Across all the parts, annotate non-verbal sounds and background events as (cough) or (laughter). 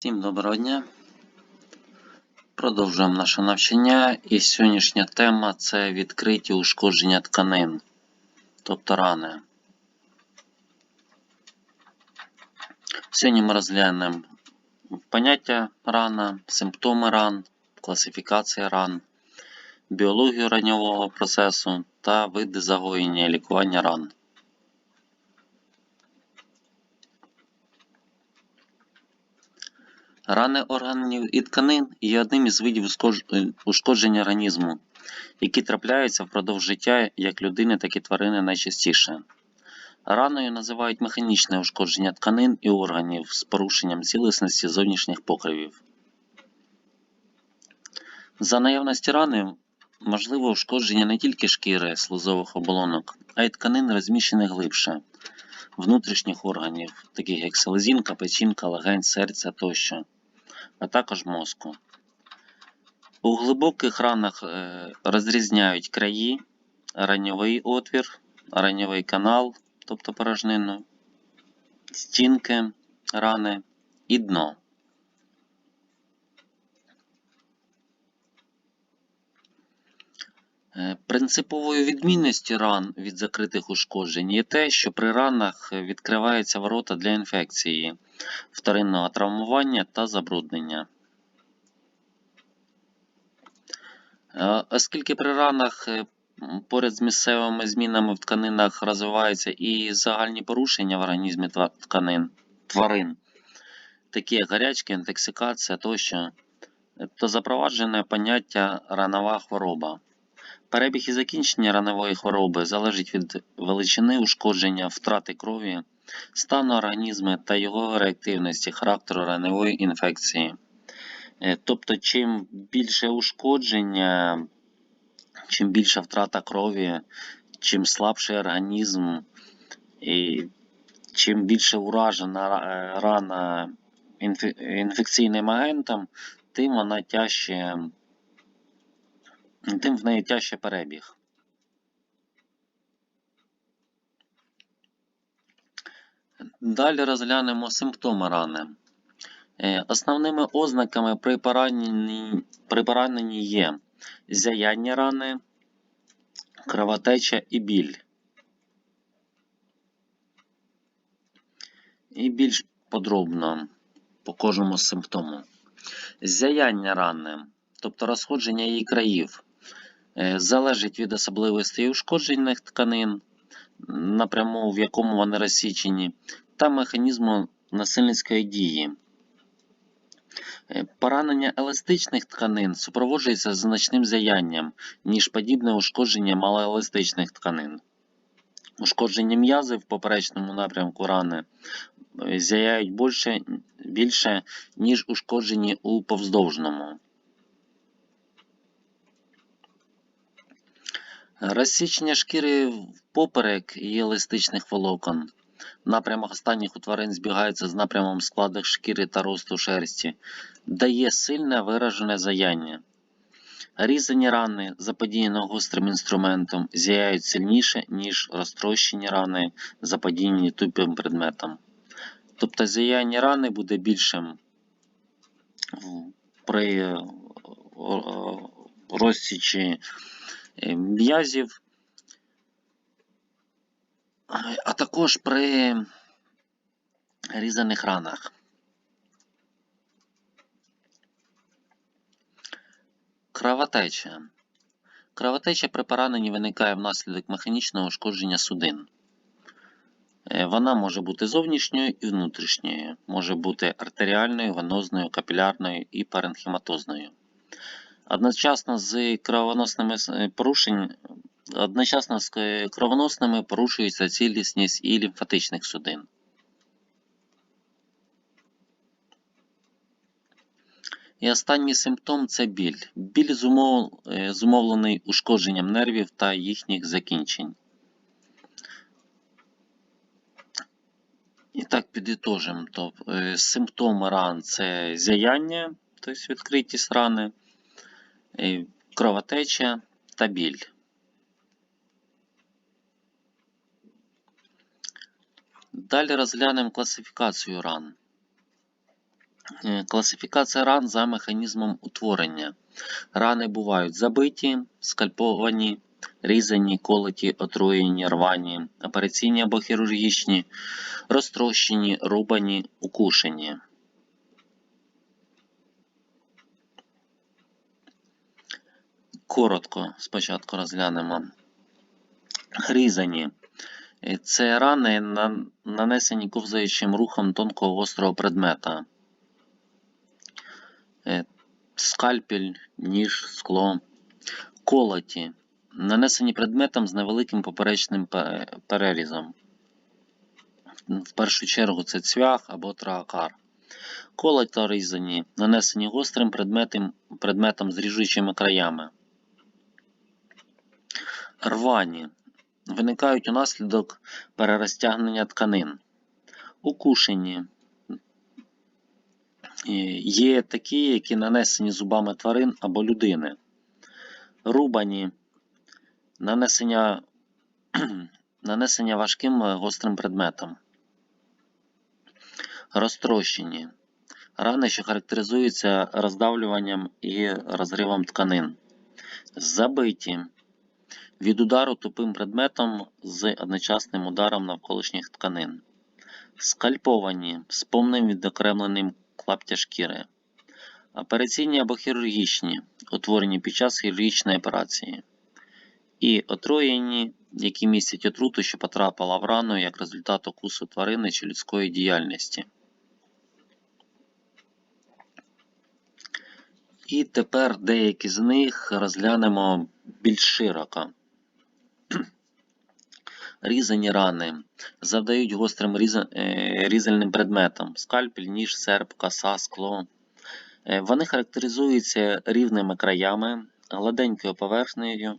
Всім доброго дня. Продовжуємо наше навчання. І сьогоднішня тема це відкриті ушкодження тканин, тобто рани. Сьогодні ми розглянемо поняття рана, симптоми ран, класифікація ран, біологію раньового процесу та види загоєння і лікування ран. Рани органів і тканин є одним із видів е, ушкодження організму, які трапляються впродовж життя як людини, так і тварини найчастіше. Раною називають механічне ушкодження тканин і органів з порушенням цілісності зовнішніх покривів. За наявності рани можливо ушкодження не тільки шкіри слизових оболонок, а й тканин, розміщених глибше, внутрішніх органів, таких як селезінка, печінка, легень, серця тощо а також мозку. У глибоких ранах е, розрізняють краї, раньовий отвір, раньовий канал, тобто порожнину, стінки рани і дно. Принциповою відмінністю ран від закритих ушкоджень є те, що при ранах відкриваються ворота для інфекції, вторинного травмування та забруднення. Е, Оскільки при ранах е, поряд з місцевими змінами в тканинах розвиваються і загальні порушення в організмі тканин, тварин, такі як гарячка, інтоксикація тощо, е, то запроваджене поняття ранова хвороба. Перебіг і закінчення ранової хвороби залежить від величини ушкодження, втрати крові, стану організму та його реактивності характеру раневої інфекції. Е, Тобто, чим більше ушкодження, чим більша втрата крові, чим слабший організм, і чим більше уражена е, рана інфекційним агентом, тим вона тяжче, тим в неї тяжче перебіг. Далі розглянемо симптоми рани. Е, Основними ознаками при пораненні, при пораненні є зяяння рани, кровотеча і біль. І більш подробно по кожному симптому. Зяяння рани, тобто розходження її країв, залежить від особливостей ушкоджених тканин, напряму в якому вони розсічені, та механізму насильницької дії. Е, Поранення еластичних тканин супроводжується значним зяянням, ніж подібне ушкодження малоеластичних тканин. Ушкодження м'язи в поперечному напрямку рани е, зяяють більше, більше ніж ушкоджені у повздовжному. Розсічення шкіри впоперек і еластичних волокон. Напрямок останніх у тварин збігається з напрямом складок шкіри та росту шерсті, дає сильне виражене заяння. Різані рани, заподіяні гострим інструментом, зяяють сильніше, ніж розтрощені рани, заподіяні тупим предметом. Тобто зяяння рани буде більшим при розсічі м'язів, а- а також при різаних ранах. Кровотеча. Кровотеча при пораненні виникає внаслідок механічного ушкодження судин. Е, Вона може бути зовнішньою і внутрішньою, може бути артеріальною, венозною, капілярною і паренхематозною. Одночасно з кровоносними е, порушень, одночасно з е, кровоносними порушується цілісність і лімфатичних судин. І останній симптом це біль. Біль е, зумовлений ушкодженням нервів та їхніх закінчень. І так підітожимо. То, е, симптоми ран це зяяння, тобто відкритість рани, кровотеча та біль. Далі розглянемо класифікацію ран. Е, Класифікація ран за механізмом утворення. Рани бувають забиті, скальповані, різані, колоті, отруєні, рвані, операційні або хірургічні, розтрощені, рубані, укушені. Коротко спочатку розглянемо. Різані. Це рани, нанесені ковзаючим рухом тонкого гострого предмета. Е, Скальпель, ніж, скло. Колоті. Нанесені предметом з невеликим поперечним перерізом. В першу чергу це цвях або траакар. Колоті різані, нанесені гострим предметом, предметом з ріжучими краями. Рвані. Виникають унаслідок перерозтягнення тканин. Укушені. Є такі, які нанесені зубами тварин або людини. Рубані. Нанесення, (clears throat) нанесення важким е, гострим предметом. Розтрощені. Рани, що характеризуються роздавлюванням і розривом тканин. Забиті. Від удару тупим предметом з одночасним ударом навколишніх тканин. Скальповані з повним відокремленим клаптя шкіри. Операційні або хірургічні, утворені під час хірургічної операції. І отруєні, які містять отруту, що потрапила в рану як результат укусу тварини чи людської діяльності. І тепер деякі з них розглянемо більш широко. Різані рани завдають гострим е, різальним предметам скальпель, ніж, серп, коса, скло. Е, Вони характеризуються рівними краями, гладенькою поверхнею,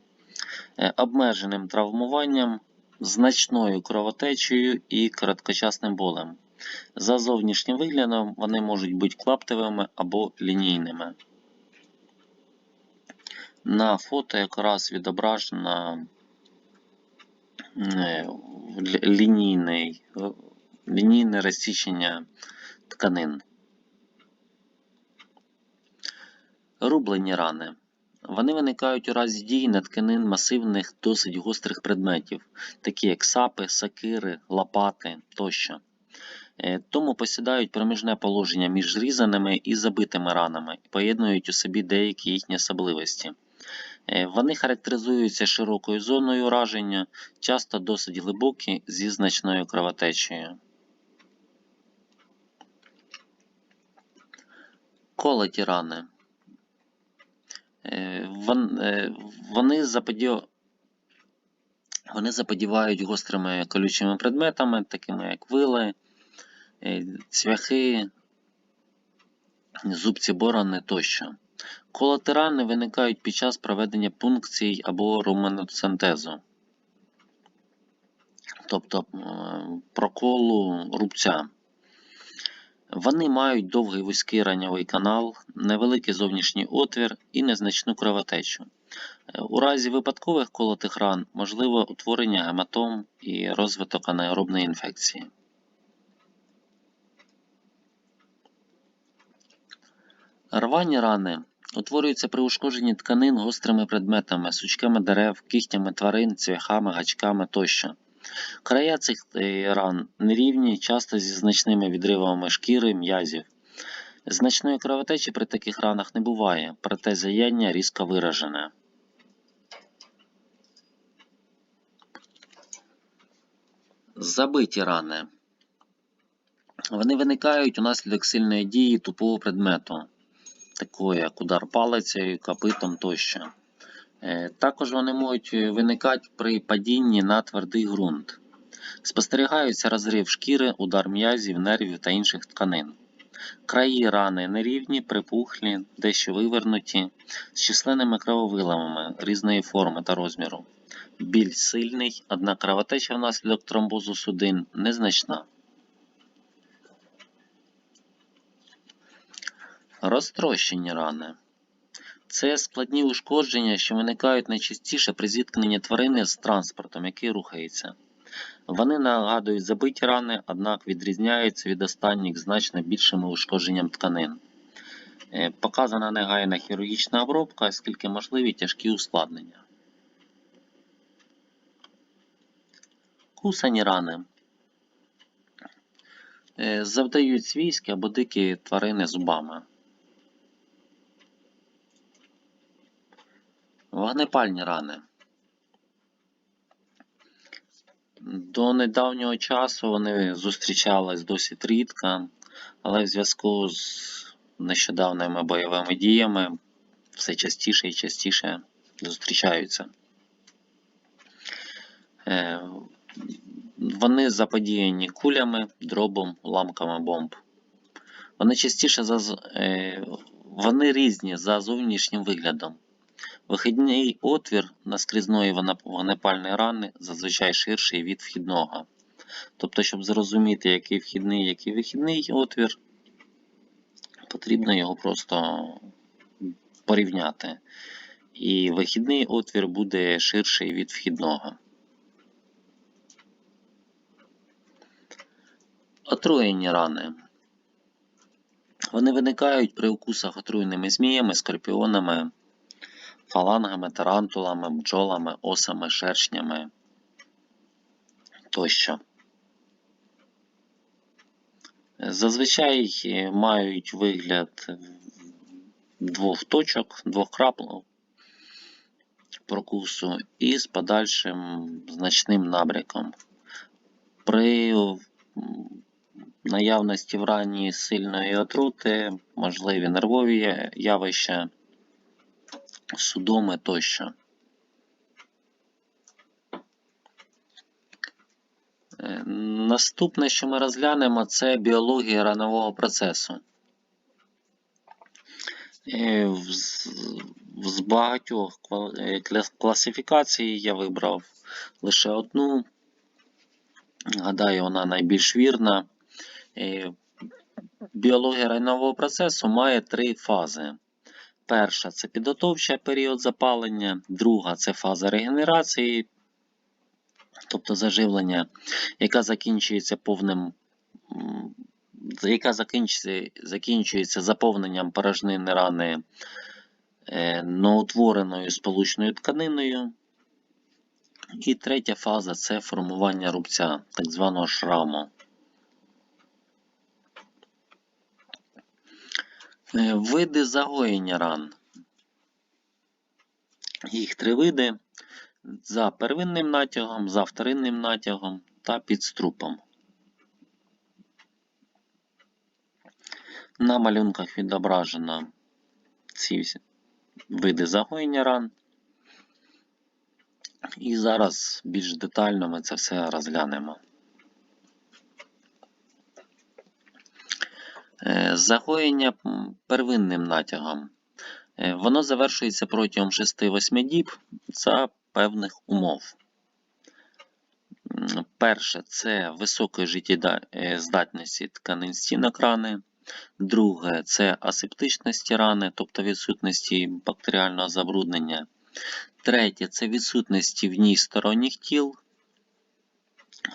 е, обмеженим травмуванням, значною кровотечею і короткочасним болем. За зовнішнім виглядом вони можуть бути клаптевими або лінійними. На фото якраз відображено лі- лінійний, е, лінійне розсічення тканин. Рублені рани. Вони виникають у разі дії на тканин масивних досить гострих предметів, такі як сапи, сакири, лопати тощо. Е, Тому посідають проміжне положення між зрізаними і забитими ранами і поєднують у собі деякі їхні особливості. Е, Вони характеризуються широкою зоною ураження, часто досить глибокі зі значною кровотечею. Колоті рани. Е, е, Вони заподіо... Вони заподівають гострими колючими предметами, такими як вили, цвяхи, зубці борони тощо. Колатеральни виникають під час проведення пункцій або руманоцентезу, тобто проколу рубця. Вони мають довгий вузький раньовий канал, невеликий зовнішній отвір і незначну кровотечу. Е, У разі випадкових колотих ран можливо утворення гематом і розвиток анаеробної інфекції. Рвані рани утворюються при ушкодженні тканин гострими предметами, сучками дерев, кігтями тварин, цвяхами, гачками тощо. Края цих е, ран нерівні, часто зі значними відривами шкіри, м'язів. Значної кровотечі при таких ранах не буває, проте заяння різко виражене. Забиті рани. Вони виникають унаслідок сильної дії тупого предмету, такого як удар палицею, копитом тощо. Е, Також вони можуть виникати при падінні на твердий ґрунт. Спостерігаються розрив шкіри, удар м'язів, нервів та інших тканин. Краї рани нерівні, припухлі, дещо вивернуті, з численними крововиламами різної форми та розміру. Біль сильний, однак кровотеча внаслідок тромбозу судин незначна. Розтрощені рани. Це складні ушкодження, що виникають найчастіше при зіткненні тварини з транспортом, який рухається. Вони нагадують забиті рани, однак відрізняються від останніх значно більшим ушкодженням тканин. Е, Показана негайна хірургічна обробка, оскільки можливі тяжкі ускладнення. Кусані рани. Е, Завдають свійські або дикі тварини зубами. Вогнепальні рани. До недавнього часу вони зустрічались досить рідко, але в зв'язку з нещодавними бойовими діями все частіше і частіше зустрічаються. Е, Вони заподіяні кулями, дробом, уламками бомб. Вони частіше за, е, вони різні за зовнішнім виглядом. Вихідний отвір наскрізної вона- вогнепальної рани зазвичай ширший від вхідного. Тобто, щоб зрозуміти, який вхідний, який вихідний отвір, потрібно його просто порівняти. І вихідний отвір буде ширший від вхідного. Отруєнні рани. Вони виникають при укусах отруєними зміями, скорпіонами, фалангами, тарантулами, бджолами, осами, шершнями тощо. Зазвичай е, мають вигляд двох точок, двох крапл прокусу і з подальшим значним набряком. При наявності в рані сильної отрути, можливі нервові явища, судоми тощо. Е, Наступне, що ми розглянемо, це біологія ранового процесу. Е, З багатьох е, класифікацій я вибрав лише одну. Гадаю, вона найбільш вірна. Біологія ранового процесу має три фази. Перша це підготовчий період запалення, друга це фаза регенерації, тобто заживлення, яка закінчується повним, яка закінчується, закінчується заповненням порожнини рани е, новоутвореною сполучною тканиною. І третя фаза це формування рубця, так званого шраму. Види загоєння ран. Їх три види: за первинним натягом, за вторинним натягом та підструпом. На малюнках відображено ці види загоєння ран. І зараз більш детально ми це все розглянемо. Загоєння первинним натягом. Е, Воно завершується протягом 6-8 діб за певних умов. Перше це високої життєздатності тканин стінок рани. Друге це асептичності рани, тобто відсутності бактеріального забруднення. Третє це відсутності в ній сторонніх тіл,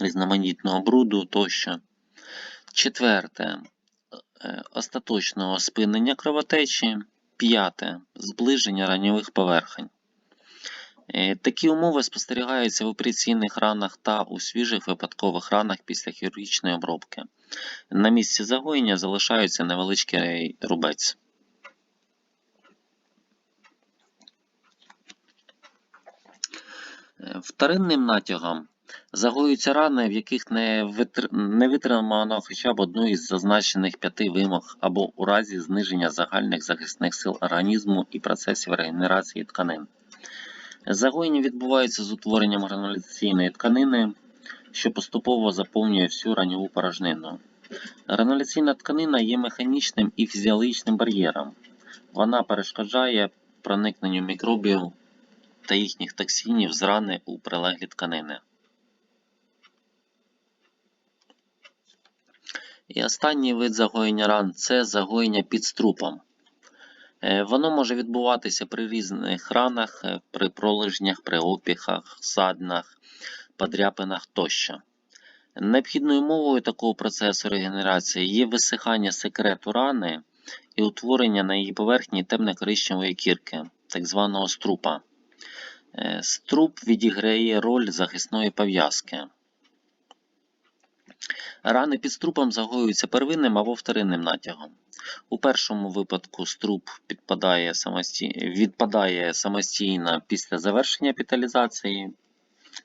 різноманітного бруду тощо. Четверте е, остаточного спинення кровотечі. П'яте зближення раньових поверхень. Е, Такі умови спостерігаються в операційних ранах та у свіжих випадкових ранах після хірургічної обробки. На місці загоєння залишається невеличкий рубець. Е, Вторинним натягом загоюються рани, в яких не, не витримано хоча б одну із зазначених п'яти вимог або у разі зниження загальних захисних сил організму і процесів регенерації тканин. Загоєння відбувається з утворенням грануляційної тканини, що поступово заповнює всю ранньову порожнину. Грануляційна тканина є механічним і фізіологічним бар'єром. Вона перешкоджає проникненню мікробів та їхніх токсинів з рани у прилеглі тканини. І останній вид загоєння ран це загоєння під струпом. Е, Воно може відбуватися при різних ранах, е, при пролежнях, при опіхах, саднах, подряпинах тощо. Необхідною умовою такого процесу регенерації є висихання секрету рани і утворення на її поверхні темно-коричневої кірки, так званого струпа. Е, Струп відіграє роль захисної пов'язки. Рани під струпом загоюються первинним або вторинним натягом. У першому випадку струп підпадає самості... відпадає самостійно після завершення епіталізації,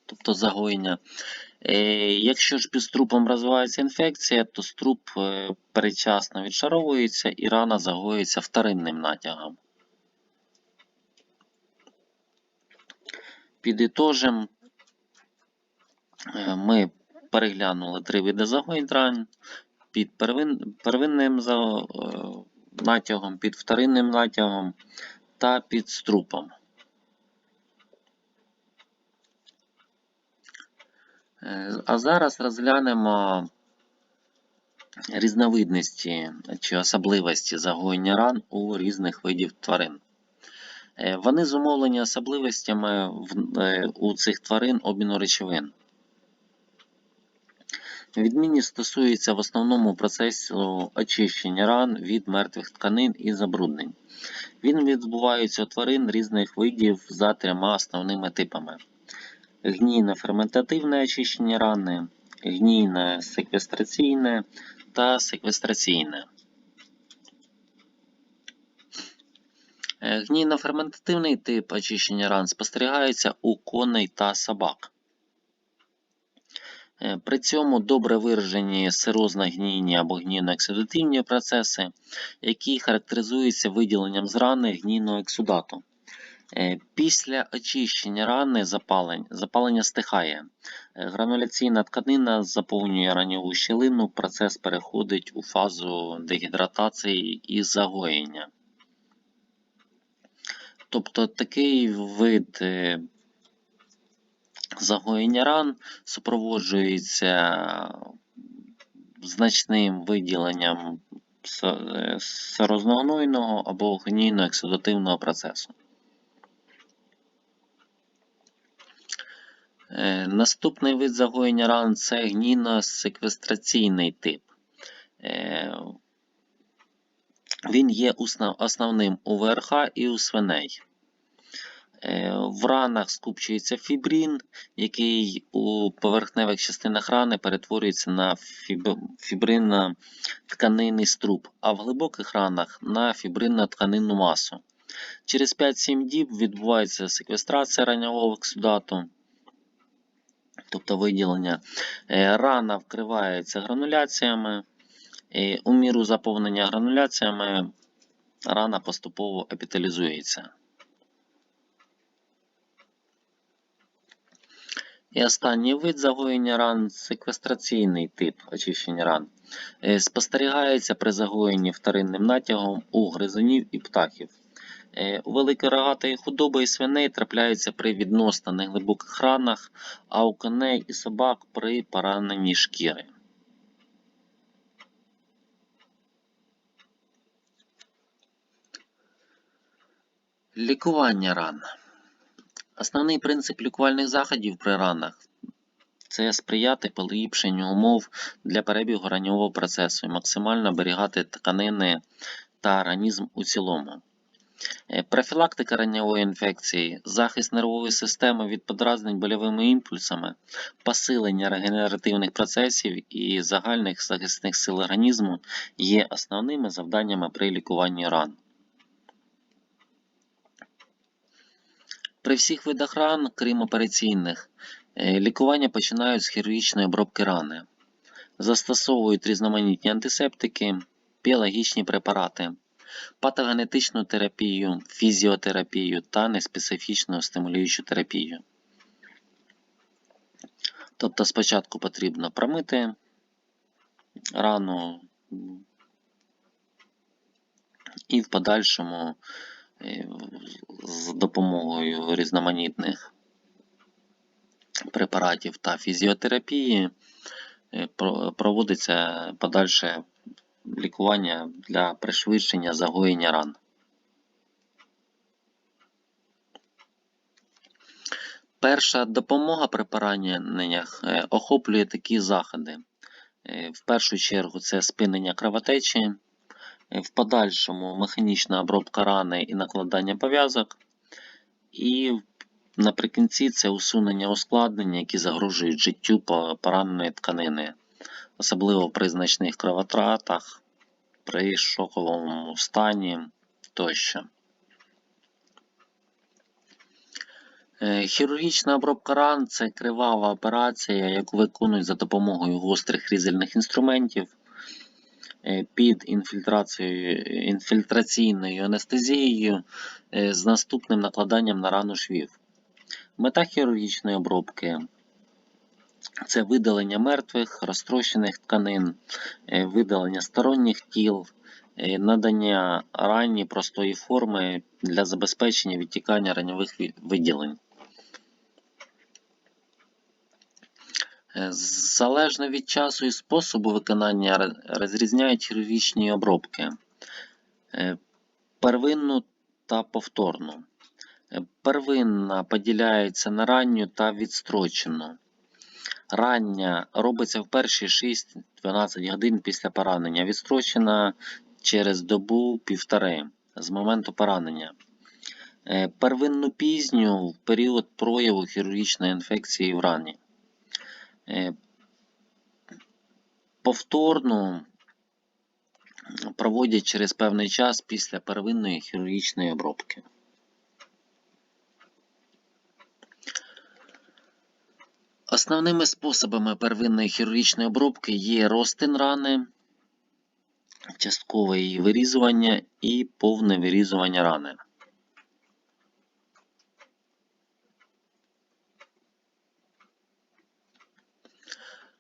тобто загоєння. Е, Якщо ж під струпом розвивається інфекція, то струп е, передчасно відшаровується і рана загоюється вторинним натягом. Підітожем, е, ми переглянули три види загоєнь ран під первин, первинним е, натягом, під вторинним натягом та під струпом. Е, А зараз розглянемо різновидності чи особливості загоєння ран у різних видів тварин. Е, Вони зумовлені особливостями у цих тварин обміну речовин. Відмінність стосується в основному процесу очищення ран від мертвих тканин і забруднень. Він відбувається у тварин різних видів за трьома основними типами: гнійно-ферментативне очищення рани, гнійно-секвестраційне та секвестраційне. Е, Гнійно-ферментативний тип очищення ран спостерігається у коней та собак. Е, При цьому добре виражені сирозно-гнійні або гнійно-ексудативні процеси, які характеризуються виділенням з рани гнійного ексудату. Е, Після очищення рани запалень, запалення стихає. Е, Грануляційна тканина заповнює ранньову щілину, процес переходить у фазу дегідратації і загоєння. Тобто такий вид загоєння ран супроводжується значним виділенням с- е, або гнійно-ексудативного процесу. Е, Наступний вид загоєння ран це гнійно-секвестраційний тип. Е, Він є основним у ВРХ і у свиней. Е, В ранах скупчується фібрин, який у поверхневих частинах рани перетворюється на фібринно-тканинний струп, а в глибоких ранах на фібринно-тканинну масу. Через 5-7 діб відбувається секвестрація ранньового ексудату, тобто виділення. Е, Рана вкривається грануляціями. У міру заповнення грануляціями рана поступово епіталізується. І останній вид загоєння ран секвестраційний тип очищення ран. Е, Спостерігається при загоєнні вторинним натягом у гризунів і птахів. Е, У великорогатої худоби і свиней трапляються при відносно неглибоких ранах, а у коней і собак при пораненні шкіри. Лікування ран. Основний принцип лікувальних заходів при ранах це сприяти поліпшенню умов для перебігу раннього процесу і максимально оберігати тканини та організм у цілому. Е, Профілактика ранньової інфекції, захист нервової системи від подразнень больовими імпульсами, посилення регенеративних процесів і загальних захисних сил організму є основними завданнями при лікуванні ран. При всіх видах ран, крім операційних, е, лікування починають з хірургічної обробки рани. Застосовують різноманітні антисептики, біологічні препарати, патогенетичну терапію, фізіотерапію та неспецифічну стимулюючу терапію. Тобто спочатку потрібно промити рану і в подальшому з допомогою різноманітних препаратів та фізіотерапії е, проводиться подальше лікування для пришвидшення загоєння ран. Перша допомога при пораненнях е, охоплює такі заходи. Е, В першу чергу це спинення кровотечі, в подальшому механічна обробка рани і накладання пов'язок. І наприкінці це усунення ускладнень, які загрожують життю по- пораненої тканини, особливо при значних кровотратах, при шоковому стані тощо. Е, Хірургічна обробка ран це кривава операція, яку виконують за допомогою гострих різальних інструментів під інфільтрацією, інфільтраційною анестезією е, з наступним накладанням на рану швів. Мета хірургічної обробки це видалення мертвих, розтрощених тканин, е, видалення сторонніх тіл, е, надання рані простої форми для забезпечення відтікання раньових виділень. Залежно від часу і способу виконання розрізняють хірургічні обробки. Е, Первинну та повторну. Е, Первинна поділяється на ранню та відстрочену. Рання робиться в перші 6-12 годин після поранення, відстрочена через добу півтори з моменту поранення. Е, Первинну пізню в період прояву хірургічної інфекції в рані. Е, Повторну проводять через певний час після первинної хірургічної обробки. Основними способами первинної хірургічної обробки є розтин рани, часткове її вирізування і повне вирізування рани.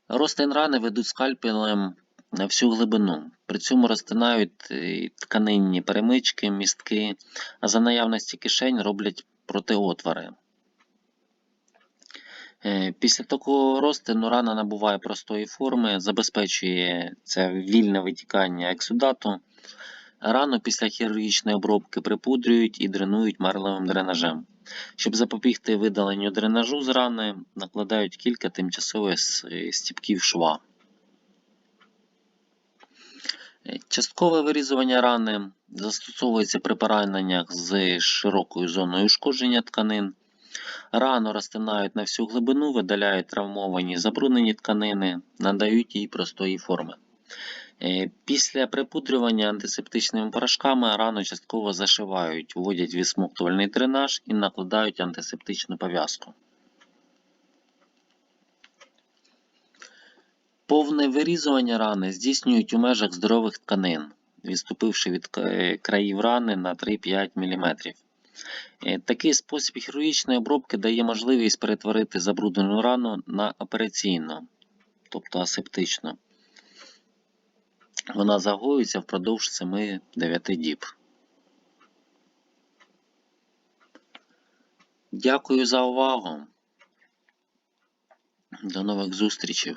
Розтин рани ведуть скальпелем на всю глибину. При цьому розтинають тканинні перемички, містки, а за наявності кишень роблять протиотвори. Е, Після такого розтину рана набуває простої форми, забезпечує це вільне витікання ексудату. Рану після хірургічної обробки припудрюють і дренують марлевим дренажем. Щоб запобігти видаленню дренажу з рани, накладають кілька тимчасових стіпків шва. Часткове вирізування рани застосовується при пораненнях з широкою зоною ушкодження тканин. Рану розтинають на всю глибину, видаляють травмовані забруднені тканини, надають їй простої форми. Е, Після припудрювання антисептичними порошками рану частково зашивають, вводять відсмоктувальний дренаж і накладають антисептичну пов'язку. Повне вирізування рани здійснюють у межах здорових тканин, відступивши від країв рани на 3-5 мм. Е, Такий спосіб хірургічної обробки дає можливість перетворити забруднену рану на операційну, тобто асептичну. Вона загоюється впродовж 7-9 діб. Дякую за увагу. До нових зустрічей.